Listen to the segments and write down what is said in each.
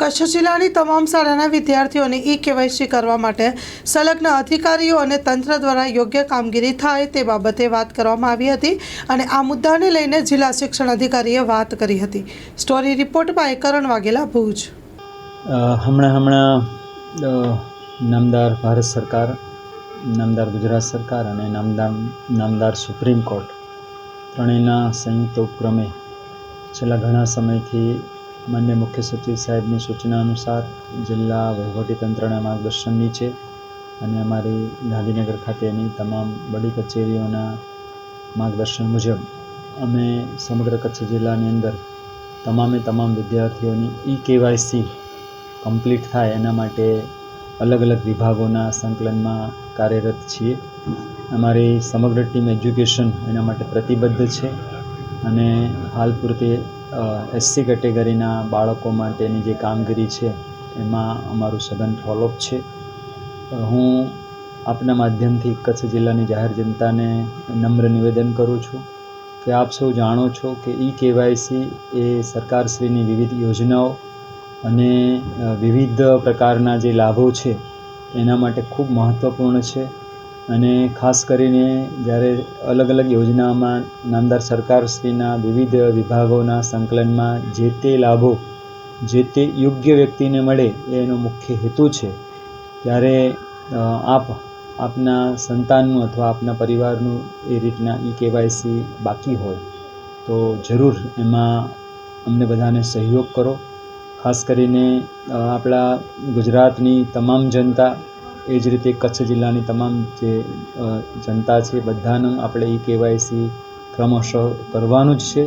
કચ્છ જિલ્લાની તમામ શાળાના વિદ્યાર્થીઓને ઈ કેવાયસી કરવા માટે સંલગ્ન અધિકારીઓ અને તંત્ર દ્વારા યોગ્ય કામગીરી થાય તે બાબતે વાત કરવામાં આવી હતી અને આ મુદ્દાને લઈને જિલ્લા શિક્ષણ અધિકારીએ વાત કરી હતી. Story report by Karan Vaghela, Bhuj. હમણાં હમણાં નામદાર ભારત સરકાર, નામદાર ગુજરાત સરકાર અને નામદાર નામદાર સુપ્રીમ કોર્ટ ત્રણેયના સંયુક્ત ઉપક્રમે છેલ્લા ઘણા સમયથી માન્ય મુખ્ય સચિવ સાહેબની સૂચના અનુસાર જિલ્લા વહીવટીતંત્રના માર્ગદર્શન નીચે અને અમારી ગાંધીનગર ખાતેની તમામ બડી કચેરીઓના માર્ગદર્શન મુજબ અમે સમગ્ર કચ્છ જિલ્લાની અંદર તમામે તમામ વિદ્યાર્થીઓની ઈ કેવાયસી કમ્પ્લીટ થાય એના માટે અલગ અલગ વિભાગોના સંકલનમાં કાર્યરત છીએ. અમારી સમગ્ર ટીમ એજ્યુકેશન એના માટે પ્રતિબદ્ધ છે અને હાલ પૂરતે એસસી કેટેગરીના બાળકો માટેની જે કામગીરી છે, એમાં અમારું સઘન ફોલોઅપ છે. હું આપના માધ્યમથી કચ્છ જિલ્લાની જાહેર જનતાને નમ્ર નિવેદન કરું છું કે આપ સૌ જાણો છો કે ઈ કેવાયસી એ સરકારશ્રીની વિવિધ યોજનાઓ અને વિવિધ પ્રકારના જે લાભો છે, એના માટે ખૂબ મહત્ત્વપૂર્ણ છે. અને ખાસ કરીને જ્યારે અલગ અલગ યોજનામાં નામદાર સરકારશ્રીના વિવિધ વિભાગોના સંકલનમાં જે તે લાભો, જે તે યોગ્ય વ્યક્તિને મળે એનો મુખ્ય હેતુ છે, ત્યારે આપ, આપના સંતાનનું અથવા આપના પરિવારનું એ રીતના ઈ કેવાયસી બાકી હોય, તો જરૂર એમાં અમને બધાને સહયોગ કરો. ખાસ કરીને આપણા ગુજરાતની તમામ જનતા એ જ રીતે કચ્છ જિલ્લાની તમામ જે જનતા છે, બધાનું આપણે ઈ કેવાયસી ક્રમશઃ કરવાનું જ છે.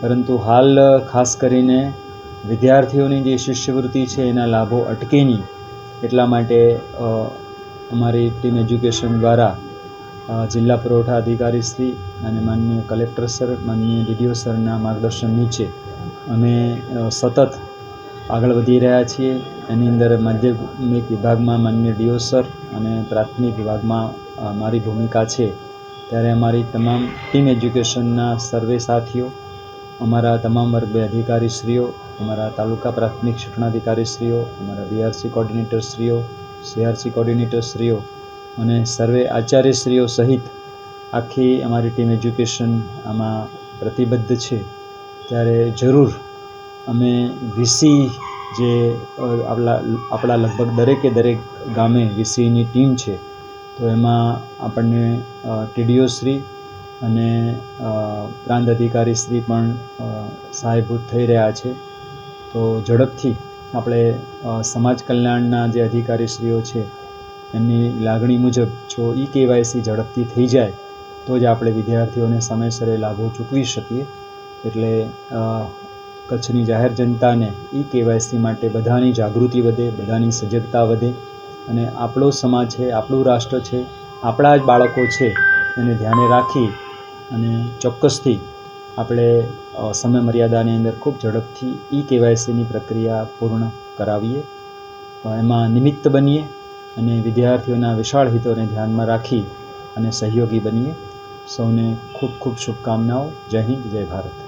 પરંતુ હાલ, ખાસ કરીને વિદ્યાર્થીઓની જે શિષ્યવૃત્તિ છે, એના લાભો અટકે નહીં. એટલા માટે અમારી ટીમ એજ્યુકેશન દ્વારા જિલ્લા પુરવઠા અધિકારી શ્રી અને માનનીય કલેક્ટર સર માનનીય ડીડીઓ સરના માર્ગદર્શન નીચે અમે સતત આગળ વધી રહ્યા છીએ. એની અંદર માધ્યમિક વિભાગમાં માન્ય ડીઓ સર અને પ્રાથમિક વિભાગમાં મારી ભૂમિકા છે. ત્યારે અમારી તમામ ટીમ એજ્યુકેશનના સર્વે સાથીઓ, અમારા તમામ વર્ગ અધિકારીશ્રીઓ, અમારા તાલુકા પ્રાથમિક શિક્ષણાધિકારીશ્રીઓ, અમારા બીઆરસી કોર્ડિનેટરશ્રીઓ, સીઆરસી કોર્ડિનેટરશ્રીઓ અને સર્વે આચાર્યશ્રીઓ સહિત આખી અમારી ટીમ એજ્યુકેશન આમાં પ્રતિબદ્ધ છે. ત્યારે જરૂર અમે વીસી જે આપણા આપણા લગભગ દરેકે દરેક ગામે વીસીની ટીમ છે. તો એમાં આપણને ટીડીઓ શ્રી અને પ્રાંત અધિકારી શ્રી પણ સહાયભૂત થઈ રહ્યા છે. તો ઝડપથી આપણે સમાજ કલ્યાણના જે અધિકારીશ્રીઓ છે, એમની લાગણી મુજબ જો ઈ કેવાયસી ઝડપથી થઈ જાય, તો જ આપણે વિદ્યાર્થીઓને સમયસર લાભો ચૂકવી શકીએ. એટલે કચ્છની જાહેર જનતાને ઈ કેવાયસી માટે બધાની જાગૃતિ વધે, બધાની સજગતા વધે અને આપણો સમાજ છે, આપણું રાષ્ટ્ર છે, આપણા જ બાળકો છે એને ધ્યાને રાખી અને ચોક્કસથી આપણે સમય મર્યાદાની અંદર ખૂબ ઝડપથી ઈ કેવાયસીની પ્રક્રિયા પૂર્ણ કરાવીએ. એમાં નિમિત્ત બનીએ અને વિદ્યાર્થીઓના વિશાળ હિતોને ધ્યાનમાં રાખી અને સહયોગી બનીએ. સૌને ખૂબ ખૂબ શુભકામનાઓ. જય હિન્દ, જય ભારત.